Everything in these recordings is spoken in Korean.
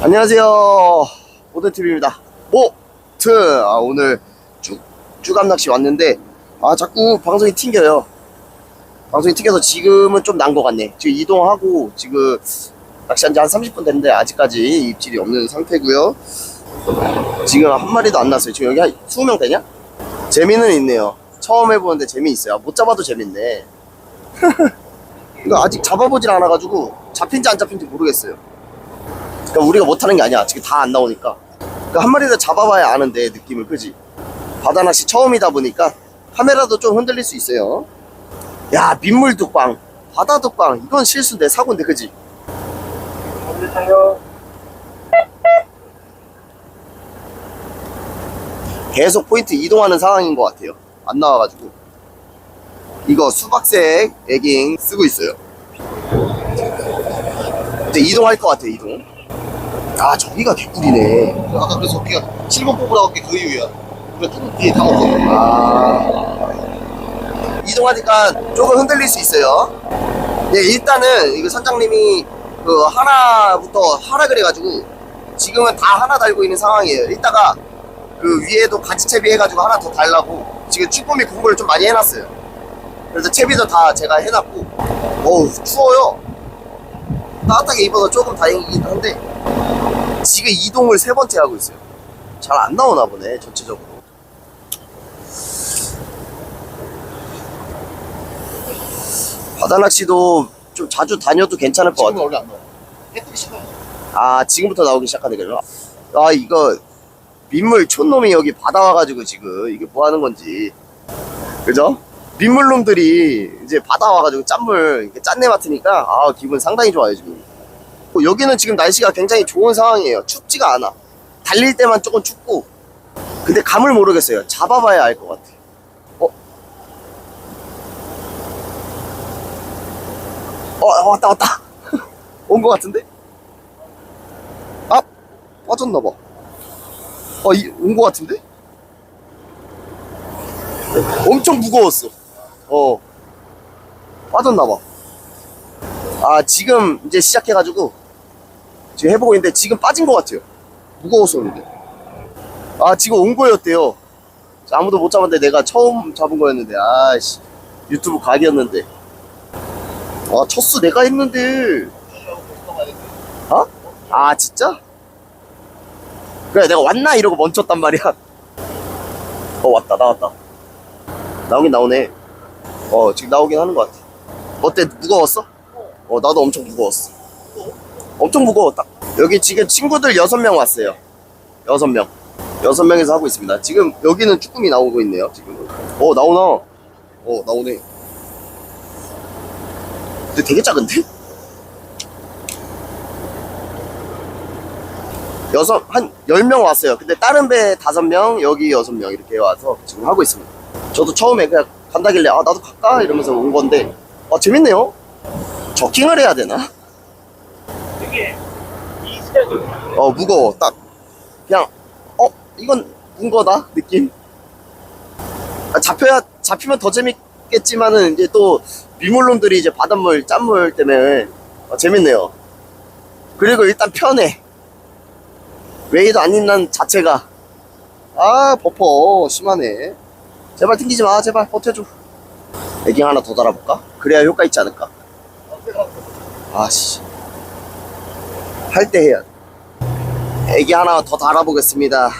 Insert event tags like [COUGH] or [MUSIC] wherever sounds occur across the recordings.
안녕하세요. 보드TV입니다. 보트! 아, 오늘 쭉, 쭈감 낚시 왔는데, 아, 자꾸 방송이 튕겨요. 방송이 튕겨서 지금은 좀 난 것 같네. 지금 이동하고, 지금 낚시한 지 한 30분 됐는데, 아직까지 입질이 없는 상태고요 지금 한 마리도 안 났어요. 지금 여기 한 20명 되냐? 재미는 있네요. 처음 해보는데 재미있어요. 못 잡아도 재밌네. [LAUGHS] 이거 아직 잡아보질 않아가지고, 잡힌지 안 잡힌지 모르겠어요. 그러니까 우리가 못하는 게 아니야. 지금 다 안 나오니까. 그러니까 한 마리를 잡아봐야 아는데 느낌을 그지? 바다 낚시 처음이다 보니까 카메라도 좀 흔들릴 수 있어요. 야 민물 뚝방, 바다 뚝방 이건 실수인데 사고인데 그지? 계속 포인트 이동하는 상황인 것 같아요. 안 나와가지고 이거 수박색 에깅 쓰고 있어요. 이제 이동할 것 같아 이동. 아 저기가 개꿀이네. 아까 그래서 우리가 7번 뽑으라고 한게그 이유야. 우리가 뚜껑 뒤에 다 먹거든 아. 이동하니까 조금 흔들릴 수 있어요. 네 일단은 이거 선장님이 그 하나부터 하라 그래가지고 지금은 다 하나 달고 있는 상황이에요. 이따가 그 위에도 같이 채비해가지고 하나 더 달라고 지금 쭈꾸미 공부를 좀 많이 해놨어요. 그래서 채비도 다 제가 해놨고. 어우 추워요. 따뜻하게 입어서 조금 다행이긴 한데 지금 이동을 세 번째 하고 있어요. 잘 안 나오나 보네, 전체적으로. 바다 낚시도 좀 자주 다녀도 괜찮을 것 같아. 원래 안 나와. 해 뜨기 싫어. 아, 지금부터 나오기 시작하네, 그래요? 아, 이거, 민물 촌놈이 여기 바다 와가지고 지금 이게 뭐 하는 건지. 그죠? 민물놈들이 이제 바다 와가지고 짠물 이렇게 짠내 맡으니까 아, 기분 상당히 좋아요, 지금. 어, 여기는 지금 날씨가 굉장히 좋은 상황이에요. 춥지가 않아. 달릴 때만 조금 춥고. 근데 감을 모르겠어요. 잡아봐야 알 것 같아. 어? 어, 왔다, 왔다. [LAUGHS] 온 것 같은데? 아, 빠졌나봐. 어, 이, 온것 같은데? 엄청 무거웠어. 어. 빠졌나봐. 아, 지금 이제 시작해가지고, 지금 해보고 있는데, 지금 빠진 것 같아요. 무거워서 그런데. 아, 지금 온 거였대요. 아무도 못 잡았는데, 내가 처음 잡은 거였는데, 아씨. 유튜브 각이었는데. 아, 첫수 내가 했는데. 어? 아, 진짜? 그래, 내가 왔나? 이러고 멈췄단 말이야. [LAUGHS] 어, 왔다, 나왔다. 나오긴 나오네. 어, 지금 나오긴 하는 것 같아. 어때? 무거웠어? 어, 나도 엄청 무거웠어. 엄청 무거웠다. 여기 지금 친구들 6명 왔어요. 6명. 6명에서 하고 있습니다. 지금 여기는 쭈꾸미 나오고 있네요. 지금. 어, 나오나? 어, 나오네. 근데 되게 작은데? 여섯, 한 10명 왔어요. 근데 다른 배 5명, 여기 6명 이렇게 와서 지금 하고 있습니다. 저도 처음에 그냥 간다길래, 아, 나도 갈까? 이러면서 온 건데, 아, 재밌네요. 저킹을 해야 되나? 어, 무거워. 딱. 그냥, 어, 이건 문거다? 느낌? 아, 잡혀야, 잡히면 더 재밌겠지만은, 이제 또, 미물놈들이 이제 바닷물, 짠물 때문에, 어, 재밌네요. 그리고 일단 편해. 웨이도 안 있는 자체가. 아, 버퍼. 심하네. 제발 튕기지 마. 제발 버텨줘. 애기 하나 더 달아볼까? 그래야 효과 있지 않을까? 아씨. 할 때 해야 돼. 애기 하나 더 달아보겠습니다.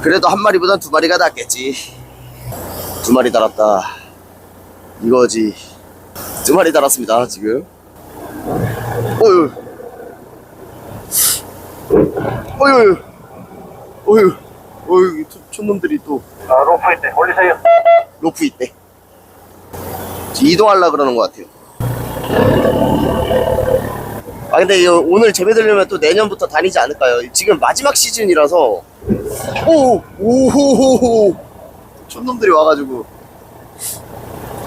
그래도 한 마리보단 두 마리가 낫겠지. 두 마리 달았다. 이거지. 두 마리 달았습니다, 지금. 어휴. 어휴. 어휴. 어휴, 촌- 촌놈들이 또 아, 로프 있대. 올리세요. 로프 있대. 이동하려 그러는 것 같아요. 아 근데 이거 오늘 재배 들려면 또 내년부터 다니지 않을까요? 지금 마지막 시즌이라서 오 오호호호 촌놈들이 와가지고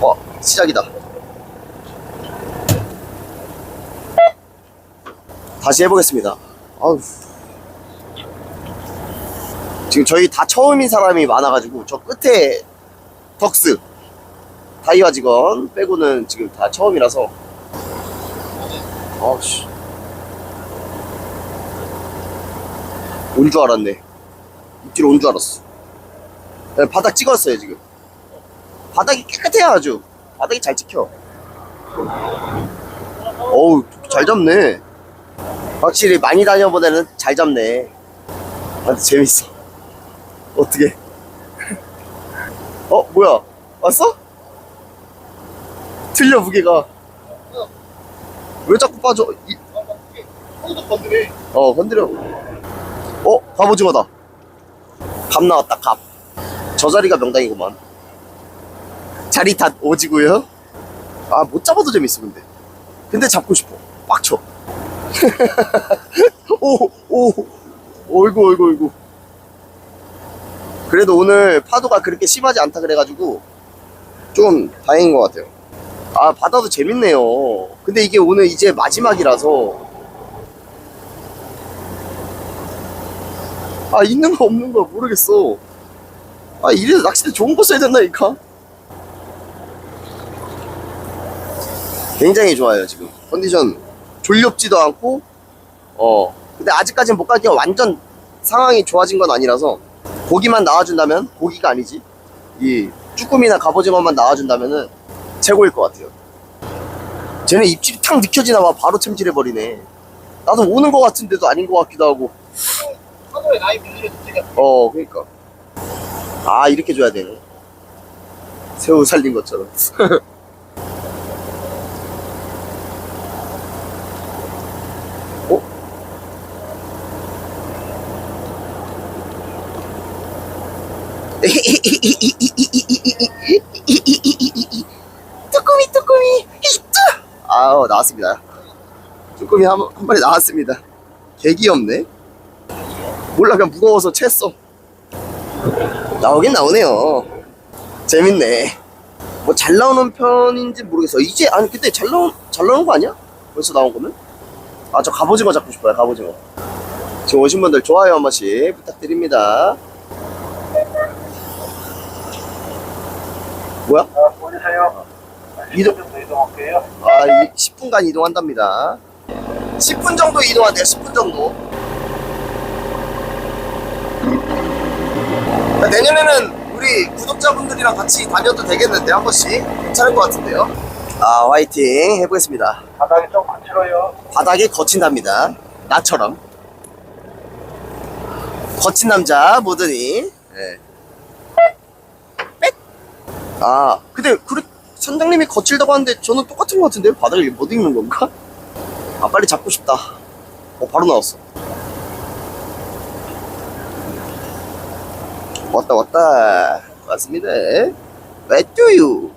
어 시작이다. 다시 해보겠습니다. 아우 지금 저희 다 처음인 사람이 많아가지고 저 끝에 덕스 다이와 직원 빼고는 지금 다 처음이라서 아우씨 온 줄 알았네. 입질 온 줄 알았어. 네, 바닥 찍었어요, 지금. 바닥이 깨끗해요, 아주. 바닥이 잘 찍혀. 어우, 잘 잡네. 확실히 많이 다녀보다는 잘 잡네. 아, 재밌어. 어떻게? 어, 뭐야? 왔어? 틀려, 무게가. 왜 자꾸 빠져? 이- 손도 건드려. 어, 건드려. 어, 갑오징어다. 갑 나왔다, 갑. 저 자리가 명당이구만. 자리 탓 오지고요. 아, 못 잡아도 재밌어, 근데. 근데 잡고 싶어. 빡쳐. [LAUGHS] 오, 오, 어이구, 어이구, 어이구. 그래도 오늘 파도가 그렇게 심하지 않다 그래가지고 좀 다행인 것 같아요. 아, 바다도 재밌네요. 근데 이게 오늘 이제 마지막이라서 아 있는 거 없는 거 모르겠어. 아 이래서 낚싯대 좋은 거 써야 된다니까 굉장히 좋아요 지금. 컨디션 졸렵지도 않고 어 근데 아직까지는 못 가기가 완전 상황이 좋아진 건 아니라서 고기만 나와준다면 고기가 아니지 이 쭈꾸미나 갑오징어만 나와준다면은 최고일 것 같아요. 쟤네 입질이 탁 느껴지나 봐. 바로 챔질해버리네. 나도 오는 거 같은데도 아닌 거 같기도 하고 파도에 나이 밀리는 지금 어, 그러니까. 아, 이렇게 줘야 되네. 새우 살린 것처럼. [LAUGHS] 어? 뚜꾸미, 뚜꾸미, 히트! 아우, 나왔습니다. 뚜꾸미 한, 한 마리 나왔습니다. 개 귀엽네. 몰라 그냥 무거워서 챘어 나오긴 나오네요 재밌네 뭐 잘 나오는 편인지 모르겠어 이제 아니 근데 잘 나온 잘 나오는 거 아니야? 벌써 나온 거는? 아저 갑오징어 잡고 싶어요 갑오징어 지금 오신 분들 좋아요 한 번씩 부탁드립니다 뭐야? 아, 올리세요. 이동- 좀 이동할게요. 아, 이 10분간 이동한답니다. 10분 정도 이동한대요, 10분 정도. 내년에는 우리 구독자분들이랑 같이 다녀도 되겠는데, 한 번씩. 괜찮을 것 같은데요. 아, 화이팅 해보겠습니다. 바닥이 좀 거칠어요. 바닥이 거친답니다. 나처럼. 거친 남자, 뭐더니. 예. 빽! 아, 근데, 그래, 선장님이 거칠다고 하는데 저는 똑같은 것 같은데요? 바닥을 못 읽는 건가? 아, 빨리 잡고 싶다. 어, 바로 나왔어. 왔다, 왔다. 왔습니다. 왜또유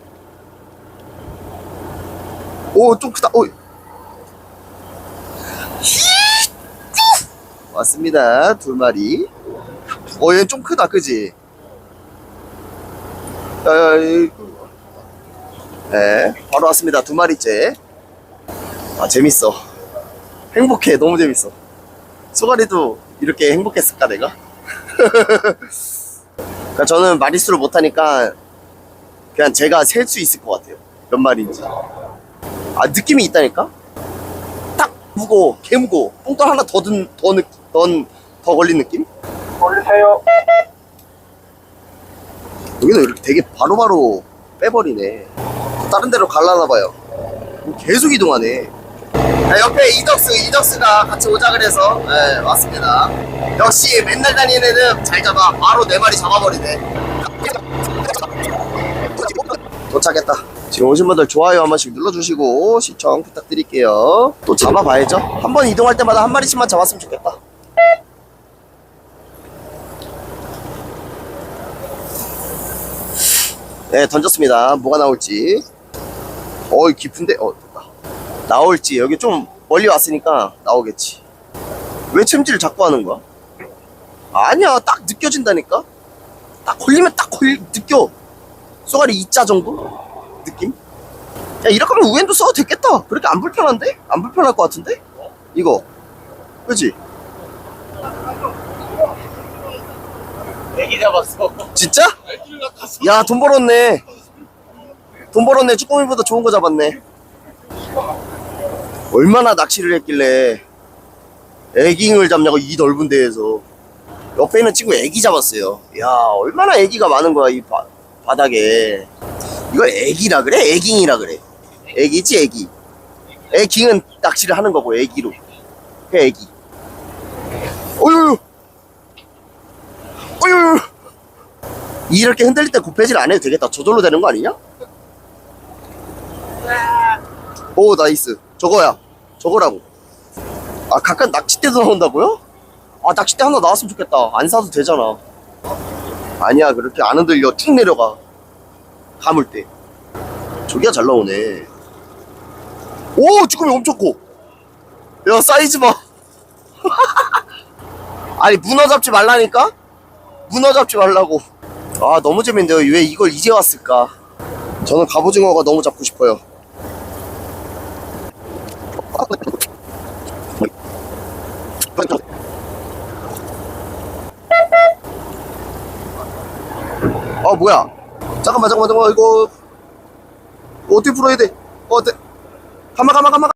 오, 좀 크다. 오, 왔습니다. 두 마리. 어, 얘좀 크다, 그지? 네, 바로 왔습니다. 두 마리째. 아, 재밌어. 행복해. 너무 재밌어. 소가리도 이렇게 행복했을까, 내가? [LAUGHS] 그러니까 저는 마리수를 못하니까 그냥 제가 셀 수 있을 것 같아요. 몇 마리인지. 아, 느낌이 있다니까? 딱 무거워. 개 무거워. 뽕돌 하나 더 든, 더, 느, 더, 더 걸린 느낌? 올리세요. 여기는 이렇게 되게 바로바로 빼버리네. 다른 데로 갈라나 봐요. 계속 이동하네. 아, 옆에 이덕스, 이덕스가 같이 오자 그래서 네, 왔습니다. 역시 맨날 다니는 애는 잘 잡아. 바로 네 마리 잡아버리네. 도착했다. 지금 오신 분들 좋아요 한 번씩 눌러주시고 시청 부탁드릴게요. 또 잡아봐야죠. 한 번 이동할 때마다 한 마리씩만 잡았으면 좋겠다. 네, 던졌습니다. 뭐가 나올지. 어이, 깊은데? 어. 나올지. 여기 좀 멀리 왔으니까 나오겠지. 왜 챔질을 자꾸 하는 거야? 아니야, 딱 느껴진다니까? 딱 걸리면 딱 걸, 느껴. 쏘가리 2자 정도? 느낌? 야, 이렇게 하면 우엔도 써도 됐겠다. 그렇게 안 불편한데? 안 불편할 것 같은데? 이거. 그지? 애기 잡았어. 진짜? 애기를 낚았어. 야, 돈 벌었네. 돈 벌었네. 쭈꾸미보다 좋은 거 잡았네. 얼마나 낚시를 했길래 애깅을 잡냐고 이 넓은 데에서. 옆에 있는 친구 애기 잡았어요. 야, 얼마나 애기가 많은 거야, 이 바, 바닥에. 이걸 애기라 그래? 애깅이라 그래. 애기지, 애기. 애깅은 낚시를 하는 거고, 애기로. 그 애기. 어휴! 어휴! 이렇게 흔들릴 때 곱해질 안 해도 되겠다. 저절로 되는 거 아니냐? 오, 나이스. 저거야. 저거라고. 아, 가끔 낚싯대도 나온다고요? 아, 낚싯대 하나 나왔으면 좋겠다. 안 사도 되잖아. 아니야, 그렇게 안 흔들려. 쭉 내려가. 감을 때. 저기야 잘 나오네. 오, 쭈꾸미 엄청 커. 야, 사이즈 봐. [LAUGHS] 아니, 문어 잡지 말라니까? 문어 잡지 말라고. 아, 너무 재밌는데요. 왜 이걸 이제 왔을까? 저는 갑오징어가 너무 잡고 싶어요. 아 뭐야? 잠깐만 잠깐만 잠깐만 이거. 어떻게 풀어야 돼? 어, 네. 가만 가만 가만